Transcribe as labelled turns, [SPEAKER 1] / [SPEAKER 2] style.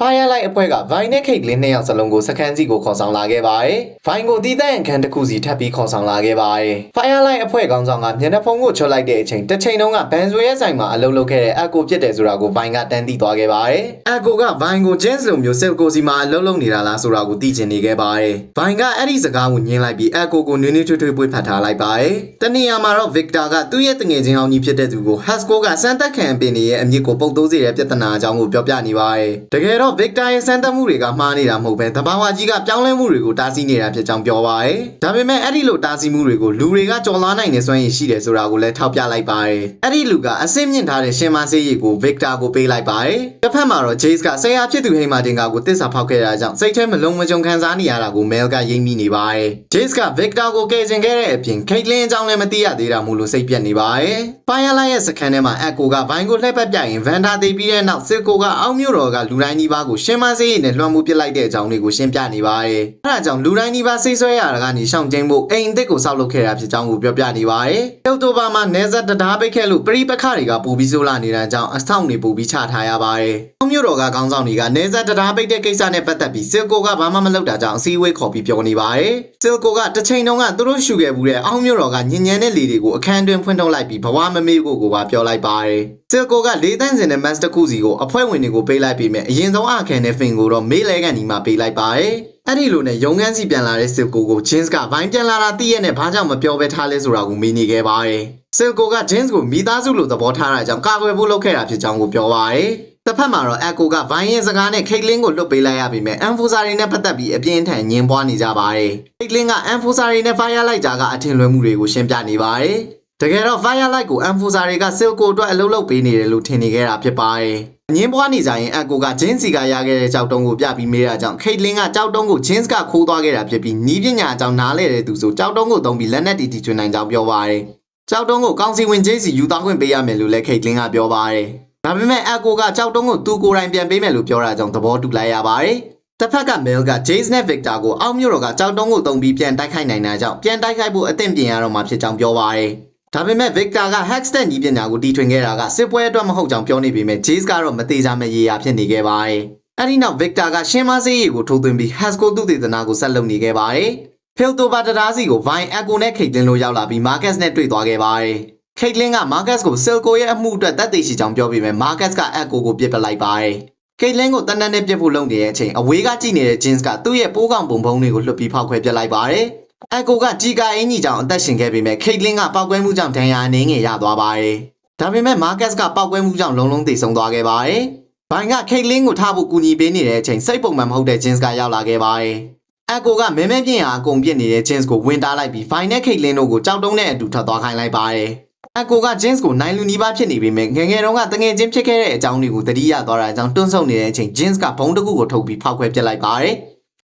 [SPEAKER 1] Firelight အဖွဲ့က Vine နဲ့ Cake လင်းနှစ်ယောက်စလုံးကိုစခန်းစီကိုခေါ်ဆောင်လာခဲ့ပါတယ်။ Vine ကိုတီးတဲ့အခန်းတစ်ခုစီထပ်ပြီးခေါ်ဆောင်လာခဲ့ပါတယ်။ Firelight အဖွဲ့ခေါင်းဆောင်ကမျက်နှာဖုံးကိုချွတ်လိုက်တဲ့အချိန်တစ်ချိန်လုံးကဘန်ဆွေရဲ့ဆိုင်မှာအလုပ်လုပ်ခဲ့တဲ့အကိုဖြစ်တယ်ဆိုတာကို Vine ကတန်းသိသွားခဲ့ပါတယ်။အကိုက Vine ကို James လိုမျိုး Silco စီမှာအလုပ်လုပ်နေတာလားဆိုတာကိုသိချင်နေခဲ့ပါတယ်။ Vine ကအဲ့ဒီစကားကိုညင်းလိုက်ပြီးအကိုကိုနွေးနွေးထွေးထွေးပွေးဖတ်ထားလိုက်ပါတယ်။တနေရာမှာတော့ Victor ကသူ့ရဲ့တငယ်ချင်းဟောင်းကြီးဖြစ်တဲ့သူကို Hasco ကစမ်းသက်ခံပင်နေရဲ့အမြင့်ကိုပုတ်သိုးစေတဲ့ပြဿနာအကြောင်းကိုပြောပြနေပါတယ်။တကယ်တော့ Victor ရဲ့စမ်းသပ်မှုတွေကမှားနေတာမဟုတ်ပဲတဘာဝကြီးကပြောင်းလဲမှုတွေကိုတားဆီးနေတာဖြစ်ကြောင်းပြောပါတယ်။ဒါပေမဲ့အဲ့ဒီလိုတားဆီးမှုတွေကိုလူတွေကကြော်လွှားနိုင်နေစွမ်းရည်ရှိတယ်ဆိုတာကိုလည်းထောက်ပြလိုက်ပါတယ်။အဲ့ဒီလူကအဆင့်မြင့်ထားတဲ့ရှင်မဆေးရည်ကို Victor ကိုပေးလိုက်ပါတယ်။တစ်ဖက်မှာတော့ Jace ကဆရာဖြစ်သူဟိမာတင်ကကိုတစ္ဆာဖောက်ခဲ့တာကြောင့်စိတ်ထဲမလုံးမကြုံခံစားနေရတာကို Mel ကရိပ်မိနေပါတယ်။ Jace က Victor ကိုကယ်တင်ခဲ့တဲ့အပြင် Caitlyn အကြောင်းလည်းမသိရသေးတာမို့လို့စိတ်ပြက်နေပါတယ်။ Firelight ရဲ့စခန်းထဲမှာအက်ကိုကဘိုင်းကိုလှည့်ပတ်ပြရင် Vanda သေးပြီးတဲ့နောက် Silco ကအောက်မြို့တော်ကလူတိုင်းဒီပါးကိုရှင်မဆေးရည်နဲ့လွှမ်းမိုးပစ်လိုက်တဲ့အကြောင်းတွေကိုရှင်းပြနေပါတယ်။အဲဒါကြောင့်လူတိုင်းဒီပါးစိတ်ဆွဲရတာကနေရှောင်ကျဉ်ဖို့အိမ်အစ်စ်ကိုစောက်လုပ်ခဲ့တာဖြစ်ကြောင်းကိုပြောပြနေပါတယ်။တောက်တိုဘာမှာနေဆက်တရားပိတ်ခဲ့လို့ပရိပခတွေကပူပြီးဆိုးလာနေတာကြောင့်အဆောင်တွေပူပြီးချထားရပါတယ်။အောက်မြို့တော်ကခေါင်းဆောင်တွေကနေဆက်တရားပိတ်တဲ့ကိစ္စနဲ့ပတ်သက်ပြီး Silco ကဘာမှမလုပ်တာကြောင့်အစည်းအဝေးခေါ်ပြီးပြောနေပါတယ်။ Silco ကတစ်ချိန်တုန်းကသူတို့ရှူခဲ့ဘူးတဲ့အောက်မြို့တော်ကညဉ့်ညမ်းတဲ့လေတွေကိုအခန်းတွင်ဖွင့်ထုတ်လိုက်ပြီးဘဝမမေ့ဖို့ကိုပါပြောလိုက်ပါတယ်။ Silco ကလေးတန်းစင်တဲ့ Master တစ်ခုစီကိုအဖွဲ့ဝင်တွေကိုပေးလိုက်ပြီးမြဲအရင်ဆုံးအခန်းနဲ့ Fin ကိုတော့မေးလဲကန်ဒီမှာပေးလိုက်ပါတယ်။အဲ့ဒီလိုနဲ့ရုံငန်းစီပြန်လာတဲ့ Silco ကို James ကဘိုင်းပြန်လာတာသိရနဲ့ဘာကြောင့်မပြောဘဲထားလဲဆိုတာကိုမေးနေခဲ့ပါတယ်။ Silco က James ကိုမိသားစုလိုသဘောထားတာကြောင့်ကာကွယ်ဖို့လုပ်ခဲ့တာဖြစ်ကြောင်းကိုပြောပါတယ်။တစ်ဖက်မှာတော့အက်ကိုကဗိုင်းရဲ့စကားနဲ့ခိတ်လင်းကိုလွတ်ပေးလိုက်ရပြီမဲ့အန်ဖိုစာရီနဲ့ပတ်သက်ပြီးအပြင်းထန်ညင်ပွားနေကြပါတယ်။ခိတ်လင်းကအန်ဖိုစာရီနဲ့ Firelight ကြားကအထင်လွဲမှုတွေကိုရှင်းပြနေပါတယ်။ တကယ်တော့ Firelight ကိုအန်ဖိုစာရီက Silco အတွက်အလုပ်လုပ်ပေးနေတယ်လို့ထင်နေခဲ့တာဖြစ်ပါတယ်။အငင်းပွားနေကြရင်အက်ကိုကဂျင်းစီကရခဲ့တဲ့ကြောက်တုံးကိုပြပြီးမေးတာကြောင့်ခိတ်လင်းကကြောက်တုံးကိုဂျင်းစ်ကခိုးသွားခဲ့တာဖြစ်ပြီးနီးပညာအကြောင်းနားလဲတဲ့သူဆိုကြောက်တုံးကိုသုံးပြီးလက်နက်တီတီချွေနိုင်ကြောင်းပြောပါတယ်။ကြောက်တုံးကိုကောင်းစီဝင်ဂျင်းစီယူသွားခွင့်ပေးရမယ်လို့လည်းခိတ်လင်းကပြောပါတယ်။ဒါပေမဲ့အက်ကိုကကြောက်တုံးကိုသူကိုယ်တိုင်ပြန်ပေးမယ်လို့ပြောတာကြောင့်သဘောတူလိုက်ရပါတယ်။တစ်ဖက်က Mel က Jace နဲ့ Victor ကိုအောက်မြို့တော်ကကြောက်တုံးကိုတုံပြီးပြန်တိုက်ခိုက်နိုင်တာကြောင့်ပြန်တိုက်ခိုက်ဖို့အသင့်ပြင်ရတော့မှာဖြစ်ကြောင်းပြောပါတယ်။ ဒါပေမဲ့ Victor က Hextech ညီပညာကိုတီထွင်ခဲ့တာကစစ်ပွဲအတွက်မဟုတ်ကြောင်းပြောနေပေမဲ့ Jace ကတော့မသေးကြမဲ့ရေရာဖြစ်နေခဲ့ပါတယ်။အဲဒီနောက် Victor ကရှင်းမဆေးရီကိုထိုးသွင်းပြီး Hasco သူတေသနာကိုဆက်လုပ်နေခဲ့ပါတယ်။ Philtoba တရားစီကို Vine Echo နဲ့ Caitlyn လို့ရောက်လာပြီး Marcus နဲ့တွေ့သွားခဲ့ပါတယ်။ Caitlyn က Marcus ကို Silco ရဲ့အမှုအတွက်တတ်သိရှိကြောင်းပြောပြီးမဲ့ Marcus က Echo ကိုပြစ်ပလိုက်ပါတယ်။ Caitlyn ကိုတနက်နဲ့ပြစ်ဖို့လုပ်နေတဲ့အချိန်အဝေးကကြည့်နေတဲ့ Jins ကသူ့ရဲ့ပိုးကောင်ပုံဖုံးတွေကိုလွှတ်ပြီးဖောက်ခွဲပစ်လိုက်ပါတယ်။ Echo ကကြီးကာအင်ကြီးကြောင့်အသက်ရှင်ခဲ့ပေမဲ့ Caitlyn ကပောက်ကွဲမှုကြောင့်ဒဏ်ရာအနည်းငယ်ရသွားပါတယ်။ဒါပေမဲ့ Marcus ကပောက်ကွဲမှုကြောင့်လုံးလုံးသေဆုံးသွားခဲ့ပါတယ်။ဘိုင်က Caitlyn ကိုထားဖို့ကူညီပေးနေတဲ့အချိန်စိတ်ပုံမှန်မဟုတ်တဲ့ Jins ကရောက်လာခဲ့ပါတယ်။အကိုကမဲမဲပြင်းရာအကုန်ပြစ်နေတဲ့ Jins ကိုဝင်တားလိုက်ပြီး Vine နဲ့ Caitlyn တို့ကိုကြောက်တုံးနဲ့အတူထွက်သွားခိုင်းလိုက်ပါတယ်။အကိုက Jins ကိုနိုင်လူနီးပါးဖြစ်နေပေမဲ့ငယ်ငယ်တုန်းကတငယ်ချင်းဖြစ်ခဲ့တဲ့အကြောင်းတွေကိုသတိရသွားတာကြောင့်တွန်းဆုတ်နေတဲ့အချိန် Jins ကဘုံတစ်ခုကိုထုတ်ပြီးဖောက်ခွဲပစ်လိုက်ပါတယ်။